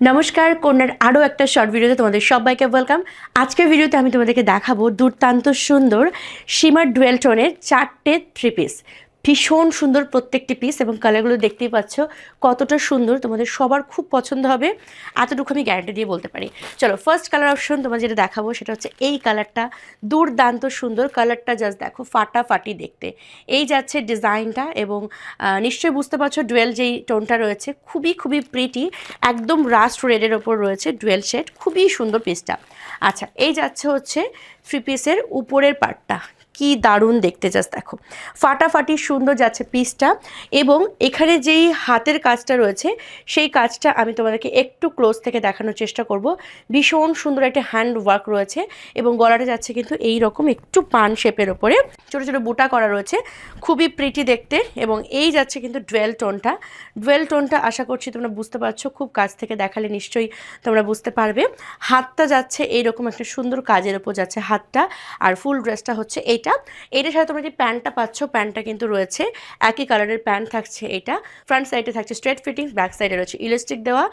নমস্কার, কন্যার আরও একটা শর্ট ভিডিওতে তোমাদের সবাইকে ওয়েলকাম আজকের ভিডিওতে আমি তোমাদেরকে দেখাবো দুর্দান্ত সুন্দর সীমার ডুয়েলটনের চারটে থ্রি পিস ভীষণ সুন্দর প্রত্যেকটি পিস এবং কালারগুলো দেখতেই পাচ্ছ কতটা সুন্দর। তোমাদের সবার খুব পছন্দ হবে। এতটুকু আমি গ্যারান্টি দিয়ে বলতে পারি। চলো ফার্স্ট কালার অপশন তোমার যেটা দেখাবো সেটা হচ্ছে এই কালারটা দুর্দান্ত সুন্দর কালারটা জাস্ট দেখো, ফাটাফাটি দেখতে। এই যাচ্ছে ডিজাইনটা এবং নিশ্চয়ই বুঝতে পারছ ডুয়েল যেই টোনটা রয়েছে, খুবই খুবই প্রিটি একদম রাস্ট রেডের ওপর রয়েছে ডুয়েল শেড খুবই সুন্দর পিসটা আচ্ছা এই যাচ্ছে হচ্ছে থ্রি পিসের উপরের পার্টটা কি দারুণ দেখতে যাস, দেখো। ফাটাফাটি সুন্দর যাচ্ছে পিসটা এবং এখানে যেই হাতের কাজটা রয়েছে, সেই কাজটা আমি তোমাদেরকে একটু ক্লোজ থেকে দেখানোর চেষ্টা করব। ভীষণ সুন্দর একটা হ্যান্ড ওয়ার্ক রয়েছে এবং গলাটা যাচ্ছে কিন্তু এই রকম একটু পান শেপের ওপরে। ছোটো ছোটো বুটা করা রয়েছে। খুবই প্রিটি দেখতে এবং এই যাচ্ছে কিন্তু ডুয়েল টোনটা ডুয়েল টোনটা আশা করছি তোমরা বুঝতে পারছ, খুব কাছ থেকে দেখালে নিশ্চয়ই তোমরা বুঝতে পারবে। হাতটা যাচ্ছে এইরকম একটা সুন্দর কাজের ওপর যাচ্ছে হাতটা আর ফুল ড্রেসটা হচ্ছে এইটা। এটার সাথে তোমরা যে প্যান্টটা পাচ্ছ, প্যান্টটা কিন্তু রয়েছে। একই কালারের প্যান্ট থাকছে এটা ফ্রন্ট সাইডে থাকছে স্ট্রেট ফিটিংস ব্যাক সাইডে রয়েছে ইলাস্টিক দেওয়া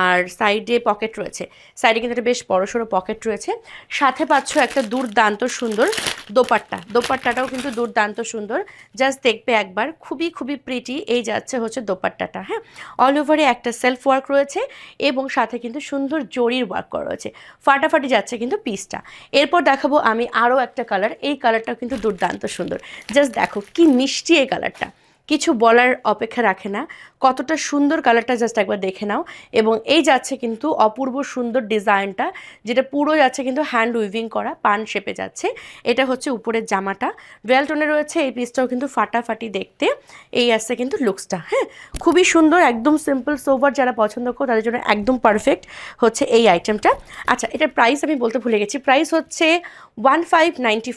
আর সাইডে পকেট রয়েছে। সাইডে কিন্তু একটা বেশ বড় সড়ো পকেট রয়েছে। সাথে পাচ্ছ একটা দুর্দান্ত সুন্দর দোপাট্টা। দোপাট্টা দোপাট্টাটাও কিন্তু দুর্দান্ত সুন্দর। জাস্ট দেখবে একবার, খুবই খুবই প্রিটি এই যাচ্ছে হচ্ছে দোপাট্টাটা হ্যাঁ? অল ওভারে একটা সেলফ ওয়ার্ক রয়েছে এবং সাথে কিন্তু সুন্দর জরির ওয়ার্ক করা রয়েছে। ফাটাফাটি যাচ্ছে কিন্তু পিসটা এরপর দেখাবো আমি আরও একটা কালার এই কালারটাও কিন্তু দুর্দান্ত সুন্দর। জাস্ট দেখো কি মিষ্টি এই কালারটা কিছু বলার অপেক্ষা রাখে না। কতটা সুন্দর কালারটা জাস্ট একবার দেখে নাও। এবং এই যাচ্ছে কিন্তু অপূর্ব সুন্দর ডিজাইনটা যেটা পুরো যাচ্ছে কিন্তু হ্যান্ড উইভিং করা, পান শেপে যাচ্ছে। এটা হচ্ছে উপরের জামাটা। ডুয়েল টোনে রয়েছে, এই পিসটাও কিন্তু ফাটাফাটি দেখতে। এই আসছে কিন্তু লুকসটা হ্যাঁ? খুবই সুন্দর, একদম সিম্পল সোভার যারা পছন্দ করো, তাদের জন্য একদম পারফেক্ট হচ্ছে এই আইটেমটা আচ্ছা এটার প্রাইস আমি বলতে ভুলে গেছি। প্রাইস হচ্ছে ওয়ান ফাইভ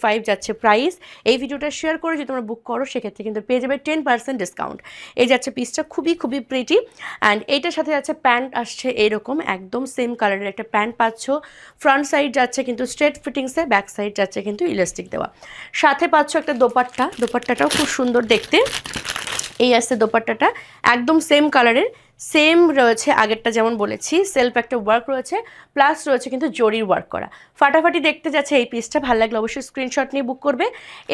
ফাইভ যাচ্ছে প্রাইস এই ভিডিওটা শেয়ার করে যদি তোমরা বুক করো, সেক্ষেত্রে কিন্তু পেয়ে যাবে টেন পার্সেন্ট ডিসকাউন্ট এই যাচ্ছে পিসটা খুবই খুবই প্রিটি অ্যান্ড এইটার সাথে যাচ্ছে প্যান্ট আসছে এরকম, একদম সেম কালারের একটা প্যান্ট পাচ্ছ। ফ্রন্ট সাইড যাচ্ছে কিন্তু স্ট্রেট ফিটিংসে ব্যাক সাইড যাচ্ছে কিন্তু ইলাস্টিক দেওয়া। সাথে পাচ্ছ একটা দোপাট্টা, দোপাট্টাটাও খুব সুন্দর দেখতে। এই আসছে দোপাট্টাটা, একদম সেম কালারের সেম রয়েছে আগেরটা যেমন বলেছি সেলফ একটা ওয়ার্ক রয়েছে প্লাস রয়েছে কিন্তু জরির ওয়ার্ক করা। ফাটাফাটি দেখতে যাচ্ছে এই পিসটা ভালো লাগলে অবশ্যই স্ক্রিনশট নিয়ে বুক করবে।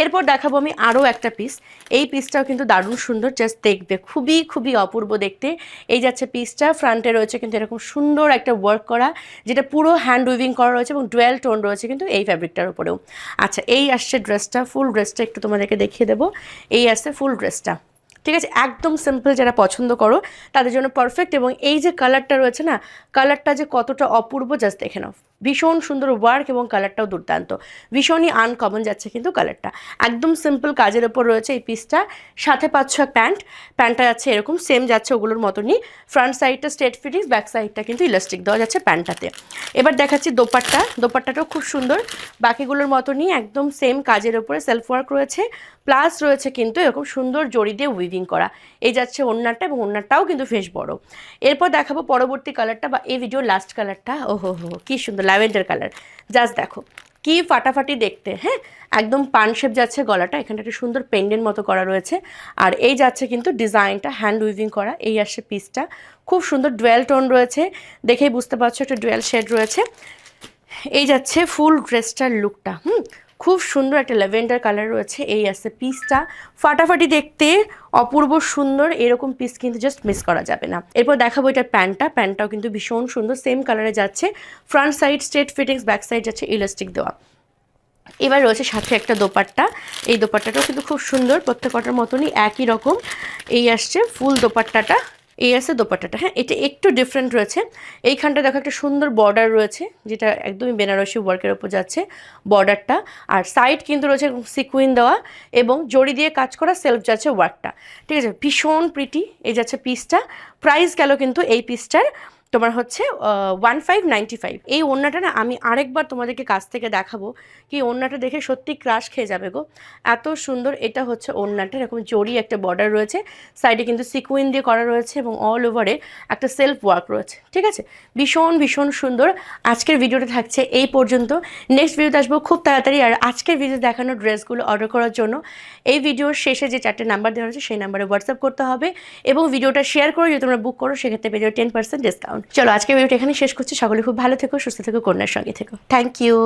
এরপর দেখাবো আমি আরও একটা পিস এই পিসটাও কিন্তু দারুণ সুন্দর জাস্ট দেখবে, খুবই খুবই অপূর্ব দেখতে। এই যাচ্ছে পিসটা ফ্রন্টে রয়েছে কিন্তু এরকম সুন্দর একটা ওয়ার্ক করা, যেটা পুরো হ্যান্ড উইভিং করা রয়েছে এবং ডুয়েল টোন রয়েছে কিন্তু এই ফ্যাব্রিকটার উপরেও। আচ্ছা এই আসছে ড্রেসটা ফুল ড্রেসটা একটু তোমাদেরকে দেখিয়ে দেবো। এই আসছে ফুল ড্রেসটা ঠিক আছে, একদম সিম্পল যারা পছন্দ করো, তাদের জন্য পারফেক্ট এবং এই যে কালারটা রয়েছে না কালারটা যে কতটা অপূর্ব জাস্ট দেখে নাও। ভীষণ সুন্দর ওয়ার্ক এবং কালারটাও দুর্দান্ত। ভীষণই আনকমন যাচ্ছে কিন্তু কালারটা একদম সিম্পল কাজের ওপর রয়েছে এই পিসটা সাথে পাচ্ছ প্যান্ট প্যান্টটা যাচ্ছে এরকম সেম যাচ্ছে ওগুলোর মতনই। ফ্রন্ট সাইডটা স্ট্রেট ফিটিংস ব্যাক সাইডটা কিন্তু ইলাস্টিক দেওয়া যাচ্ছে প্যান্টটাতে এবার দেখাচ্ছি দোপাট্টা। দোপাট্টাটাও খুব সুন্দর। বাকিগুলোর মতনই একদম সেম কাজের ওপরে সেলফ ওয়ার্ক রয়েছে। প্লাস রয়েছে কিন্তু এরকম সুন্দর জড়ি দিয়ে উইভিং করা। এই যাচ্ছে ওড়নাটা এবং ওড়নাটাও কিন্তু বেশ বড়। এরপর দেখাবো পরবর্তী কালারটা বা এই ভিডিওর লাস্ট কালারটা ওহো হো কি সুন্দর ল্যাভেন্ডার কালার। জাস্ট দেখো, কি ফাটাফাটি দেখতে হ্যাঁ? একদম পান শেপ যাচ্ছে গলাটা, এখানে একটা সুন্দর পেন্ডেন্ট মতো করা রয়েছে। আর এই যাচ্ছে কিন্তু ডিজাইনটা হ্যান্ড উইভিং করা, এই আসছে পিসটা খুব সুন্দর ডুয়েল টোন রয়েছে, দেখেই বুঝতে পারছ, একটা ডুয়েল শেড রয়েছে। এই যাচ্ছে ফুল ড্রেসটার লুকটা হুম? খুব সুন্দর একটা ল্যাভেন্ডার কালার রয়েছে। এই আছে পিসটা ফাটাফাটি দেখতে অপূর্ব সুন্দর। এরকম পিস কিন্তু জাস্ট মিস করা যাবে না। এরপর দেখাবো এটা প্যান্টটা। প্যান্টটাও কিন্তু ভীষণ সুন্দর। সেম কালারে যাচ্ছে। Front side straight fittings back side যাচ্ছে ইলাস্টিক দেওয়া। এবার রয়েছে সাথে একটা দোপাট্টা। এই দোপাট্টাটাও কিন্তু খুব সুন্দর। প্রত্যেকটার মতনই একই রকম। এই আসছে ফুল দোপাট্টাটা। এই আছে দোপাট্টাটা। হ্যাঁ এটা একটু ডিফারেন্ট রয়েছে। এইখানটা দেখো একটা সুন্দর বর্ডার রয়েছে, যেটা একদমই বেনারসি ওয়ার্কের ওপর যাচ্ছে বর্ডারটা আর সাইড কিন্তু রয়েছে সিকুইন দেওয়া এবং জড়ি দিয়ে কাজ করা সেলফ যাচ্ছে ওয়ার্কটা ঠিক আছে? ভীষণ প্রিটি এই যাচ্ছে পিসটা প্রাইস গেল কিন্তু এই পিসটার তোমার হচ্ছে ওয়ান ফাইভ নাইনটি ফাইভ এই ওড়নাটা না আমি আরেকবার তোমাদেরকে কাছ থেকে দেখাবো কি ওড়নাটা দেখে সত্যি ক্রাশ খেয়ে যাবে গো। এত সুন্দর এটা হচ্ছে ওড়নাটা, এরকম জড়ি একটা বর্ডার রয়েছে। সাইডে কিন্তু সিকুইন দিয়ে করা রয়েছে এবং অল ওভারে একটা সেলফ ওয়ার্ক রয়েছে, ঠিক আছে? ভীষণ ভীষণ সুন্দর। আজকের ভিডিওটা থাকছে এই পর্যন্ত। নেক্সট ভিডিওতে আসব খুব তাড়াতাড়ি আর আজকের ভিডিও দেখানো ড্রেসগুলো অর্ডার করার জন্য। এই ভিডিওর শেষে যে চারটে নাম্বার দেওয়া হয়েছে সেই নাম্বারে হোয়াটসঅ্যাপ করতে হবে এবং ভিডিওটা শেয়ার করে যদি তোমরা বুক করো, সেক্ষেত্রে পেয়ে যাবে টেন পার্সেন্ট ডিসকাউন্ট চলো আজকে ভিডিওটা এখানে শেষ করছি। সকলে খুব ভালো থেকো, সুস্থ থেকো, কন্যার সঙ্গে থেকো। Thank you